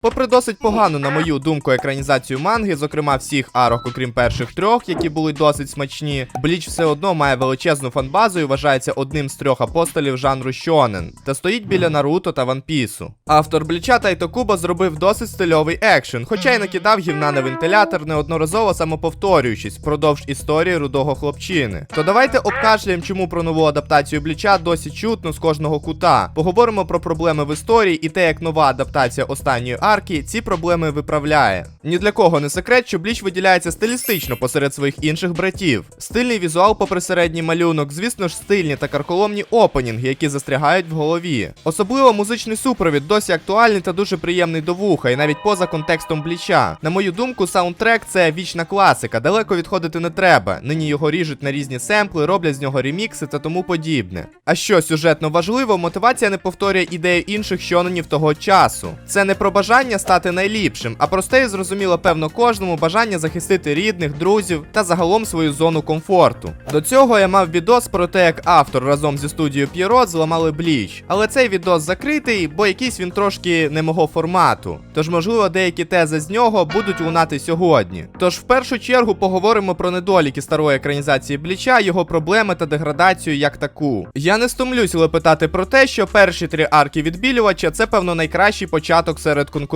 Попри досить погану, на мою думку, екранізацію манги, зокрема всіх арок, окрім перших трьох, які були досить смачні, Бліч все одно має величезну фанбазу і вважається одним з трьох апостолів жанру Шонен, та стоїть біля Наруто та Ван Пісу. Автор Бліча Тайто Куба зробив досить стильовий екшен, хоча й накидав гівна на вентилятор, неодноразово самоповторюючись впродовж історії рудого хлопчини. То давайте обкашляємо, чому про нову адаптацію Бліча досі чутно з кожного кута. Поговоримо про проблеми в історії і те, як нова адаптація останньої арки ці проблеми виправляє. Ні для кого не секрет, що Бліч виділяється стилістично посеред своїх інших братів. Стильний візуал, попри середній малюнок, звісно ж, стильні та карколомні опенінги, які застрягають в голові. Особливо музичний супровід досі актуальний та дуже приємний до вуха, і навіть поза контекстом бліча. На мою думку, саундтрек це вічна класика, далеко відходити не треба. Нині його ріжуть на різні семпли, роблять з нього ремікси та тому подібне. А що сюжетно важливо, мотивація не повторює ідею інших щононів того часу. Це не про бажання стати найліпшим, а просте і зрозуміло, певно, кожному бажання захистити рідних, друзів та загалом свою зону комфорту. До цього я мав відос про те, як автор разом зі студією Pierrot зламали бліч. Але цей відос закритий, бо якийсь він трошки не мого формату. Тож, можливо, деякі тези з нього будуть лунати сьогодні. Тож, в першу чергу, поговоримо про недоліки старої екранізації бліча, його проблеми та деградацію як таку. Я не стомлюсь лепетати про те, що перші три арки відбілювача це, певно, найкращий початок серед конкурентів.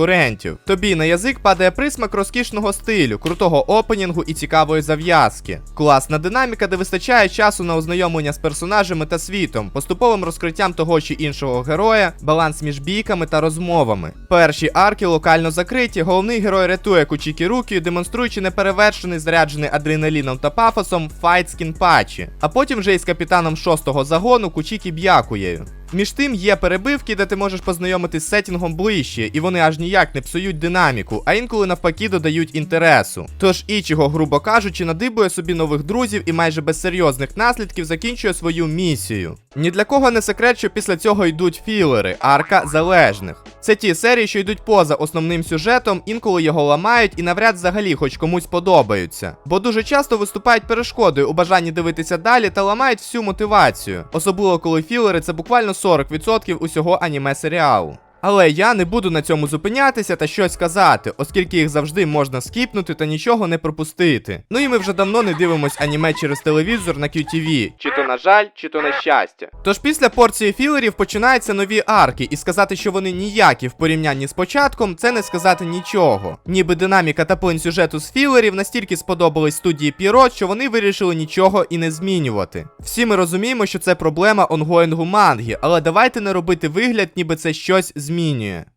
Тобі на язик падає присмак розкішного стилю, крутого опенінгу і цікавої зав'язки. Класна динаміка, де вистачає часу на ознайомлення з персонажами та світом, поступовим розкриттям того чи іншого героя, баланс між бійками та розмовами. Перші арки локально закриті, головний герой рятує Кучікі Рукі, демонструючи неперевершений заряджений адреналіном та пафосом файт з Кінпачі, а потім вже із капітаном шостого загону Кучікі Б'якуєю. Між тим є перебивки, де ти можеш познайомитись з сетінгом ближче, і вони аж ніяк не псують динаміку, а інколи навпаки додають інтересу. Тож Ічіго, грубо кажучи, надибує собі нових друзів і майже без серйозних наслідків закінчує свою місію. Ні для кого не секрет, що після цього йдуть філери, арка залежних. Це ті серії, що йдуть поза основним сюжетом, інколи його ламають і навряд взагалі хоч комусь подобаються. Бо дуже часто виступають перешкодою у бажанні дивитися далі та ламають всю мотивацію. Особливо коли філери це буквально 40% усього аніме серіалу. Але я не буду на цьому зупинятися та щось казати, оскільки їх завжди можна скіпнути та нічого не пропустити. Ну і ми вже давно не дивимось аніме через телевізор на QTV. Чи то на жаль, чи то на щастя. Тож після порції філерів починаються нові арки, і сказати, що вони ніякі в порівнянні з початком, це не сказати нічого. Ніби динаміка та плин сюжету з філерів настільки сподобались студії Пірот, що вони вирішили нічого і не змінювати. Всі ми розуміємо, що це проблема онгоїнгу манги, але давайте не робити вигляд, ніби це щось змінює.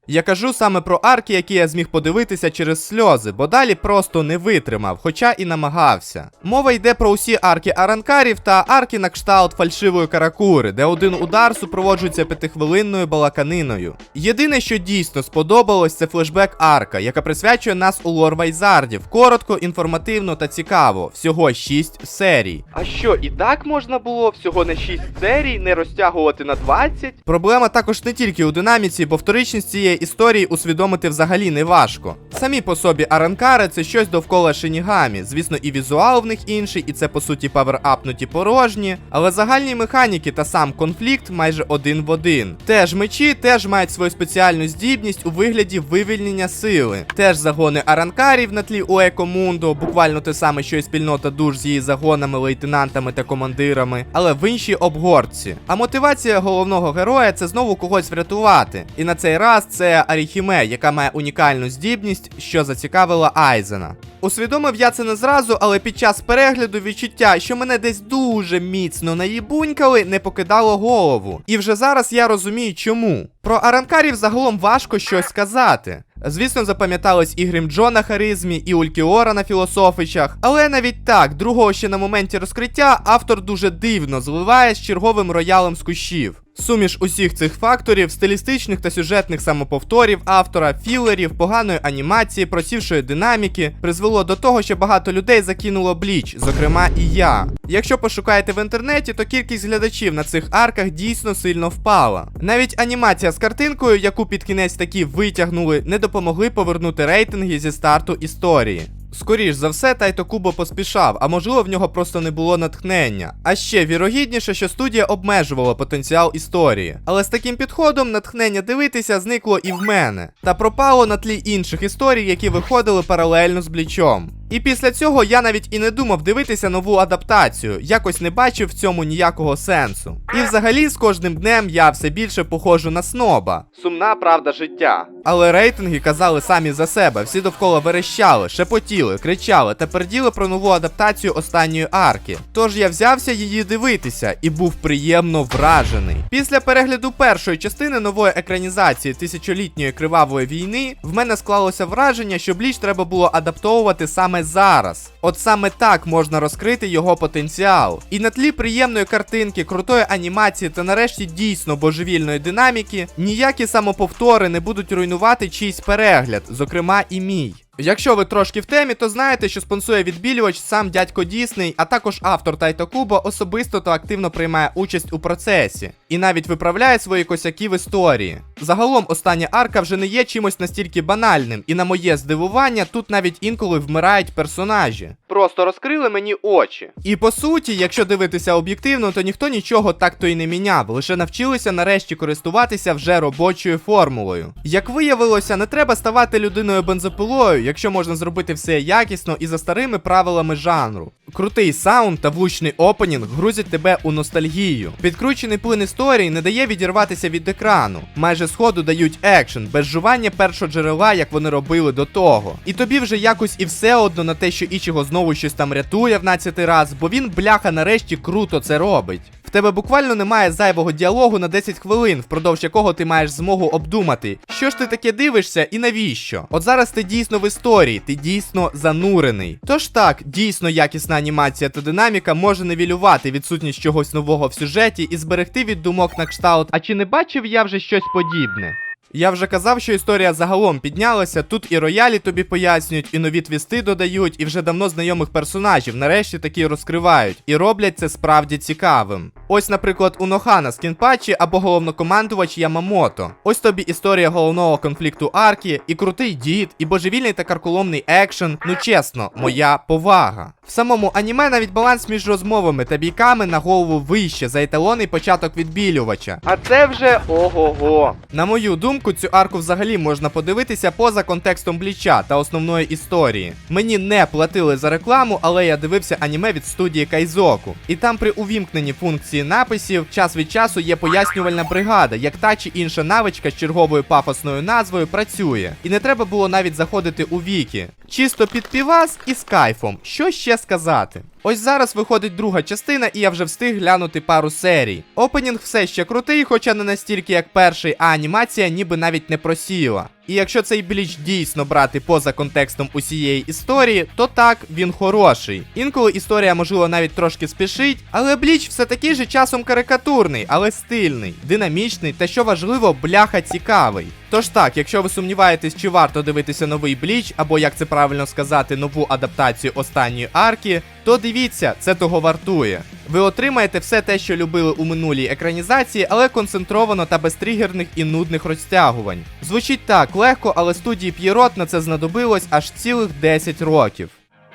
Я кажу саме про арки, які я зміг подивитися через сльози, бо далі просто не витримав, хоча і намагався. Мова йде про усі арки аранкарів та арки на кшталт фальшивої каракури, де один удар супроводжується п'ятихвилинною балаканиною. Єдине, що дійсно сподобалось, це флешбек арка, яка присвячує нас у лор Вайзардів. Коротко, інформативно та цікаво. Всього 6 серій. А що, і так можна було всього на 6 серій не розтягувати на 20? Проблема також не тільки у динаміці, бо вторичність цієї історії усвідомити взагалі не важко. Самі по собі аранкари це щось довкола шинігамі. Звісно, і візуал в них інший, і це по суті паверапнуті порожні, але загальні механіки та сам конфлікт майже один в один. Теж мечі теж мають свою спеціальну здібність у вигляді вивільнення сили. Теж загони аранкарів на тлі Уекомундо, буквально те саме, що й спільнота душ з її загонами, лейтенантами та командирами, але в іншій обгорці. А мотивація головного героя це знову когось врятувати. І на цей раз це Аріхіме, яка має унікальну здібність, що зацікавила Айзена. Усвідомив я це не зразу, але під час перегляду відчуття, що мене десь дуже міцно наїбунькали, не покидало голову. І вже зараз я розумію, чому. Про аранкарів загалом важко щось сказати. Звісно, запам'ятались і Грімджо на харизмі, і Улькіора на філософичах, але навіть так, другого ще на моменті розкриття автор дуже дивно зливає з черговим роялем з кущів. Суміш усіх цих факторів, стилістичних та сюжетних самоповторів автора, філерів, поганої анімації, просівшої динаміки, призвело до того, що багато людей закинуло бліч, зокрема і я. Якщо пошукаєте в інтернеті, то кількість глядачів на цих арках дійсно сильно впала. Навіть анімація з картинкою, яку під кінець таки витягнули, не допомогли повернути рейтинги зі старту історії. Скоріш за все, Тайто Кубо поспішав, а можливо в нього просто не було натхнення. А ще вірогідніше, що студія обмежувала потенціал історії. Але з таким підходом натхнення дивитися зникло і в мене, та пропало на тлі інших історій, які виходили паралельно з блічом. І після цього я навіть і не думав дивитися нову адаптацію, якось не бачив в цьому ніякого сенсу. І взагалі з кожним днем я все більше похожу на сноба. Сумна правда життя. Але рейтинги казали самі за себе, всі довкола верещали, шепотіли, кричали та перділи про нову адаптацію останньої арки. Тож я взявся її дивитися і був приємно вражений. Після перегляду першої частини нової екранізації тисячолітньої кривавої війни в мене склалося враження, що Бліч треба було адаптовувати саме зараз. От саме так можна розкрити його потенціал. І на тлі приємної картинки, крутої анімації та нарешті дійсно божевільної динаміки, ніякі самоповтори не будуть руйнувати чийсь перегляд, зокрема і мій. Якщо ви трошки в темі, то знаєте, що спонсує відбілювач сам дядько Дісней, а також автор Тайто Кубо особисто та активно приймає участь у процесі і навіть виправляє свої косяки в історії. Загалом остання арка вже не є чимось настільки банальним, і на моє здивування тут навіть інколи вмирають персонажі. Просто розкрили мені очі. І по суті, якщо дивитися об'єктивно, то ніхто нічого так то й не міняв, лише навчилися нарешті користуватися вже робочою формулою. Як виявилося, не треба ставати людиною бензопилою, якщо можна зробити все якісно і за старими правилами жанру. Крутий саунд та влучний опенінг грузять тебе у ностальгію. Підкручений плин історії не дає відірватися від екрану. Майже сходу дають екшен, без жування першого джерела, як вони робили до того. І тобі вже якось і все одно на те, що Ічіго знову щось там рятує в 12 раз, бо він, бляха, нарешті круто це робить. Тебе буквально немає зайвого діалогу на 10 хвилин, впродовж якого ти маєш змогу обдумати, що ж ти таке дивишся і навіщо. От зараз ти дійсно в історії, ти дійсно занурений. Тож так, дійсно якісна анімація та динаміка може невілювати відсутність чогось нового в сюжеті і зберегти від думок на кшталт. А чи не бачив я вже щось подібне? Я вже казав, що історія загалом піднялася. Тут і роялі тобі пояснюють, і нові твісти додають, і вже давно знайомих персонажів нарешті такі розкривають, і роблять це справді цікавим. Ось, наприклад, у Нохана скінпатчі або головнокомандувач Ямамото. Ось тобі історія головного конфлікту арки, і крутий дід, і божевільний та карколомний екшен. Ну чесно, моя повага. В самому аніме навіть баланс між розмовами та бійками на голову вище за еталонний початок відбілювача. А це вже ого-го. На мою думку, цю арку взагалі можна подивитися поза контекстом бліча та основної історії. Мені не платили за рекламу, але я дивився аніме від студії Кайзоку. І там при увімкненні функції написів час від часу є пояснювальна бригада, як та чи інша навичка з черговою пафосною назвою працює. І не треба було навіть заходити у віки. Чисто під півас і з кайфом. Що ще сказати? Ось зараз виходить друга частина, і я вже встиг глянути пару серій. Опенінг все ще крутий, хоча не настільки як перший, а анімація ніби навіть не просіла. І якщо цей бліч дійсно брати поза контекстом усієї історії, то так, він хороший. Інколи історія, можливо, навіть трошки спішить, але бліч все такий же часом карикатурний, але стильний, динамічний та що важливо, бляха цікавий. Тож так, якщо ви сумніваєтесь, чи варто дивитися новий бліч, або як це правильно сказати, нову адаптацію останньої арки, то дивіться, це того вартує. Ви отримаєте все те, що любили у минулій екранізації, але концентровано та без тригерних і нудних розтягувань. Звучить так легко, але студії П'єрот на це знадобилось аж цілих 10 років.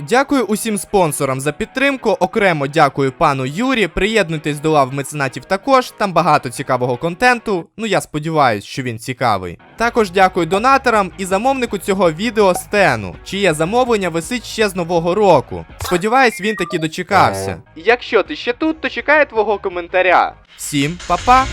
Дякую усім спонсорам за підтримку. Окремо дякую пану Юрі. Приєднуйтесь до лав меценатів також. Там багато цікавого контенту. Ну я сподіваюсь, що він цікавий. Також дякую донаторам і замовнику цього відео Стену, чиє замовлення висить ще з нового року. Сподіваюсь, він таки дочекався. Якщо ти ще тут, то чекаю твого коментаря. Всім па-па!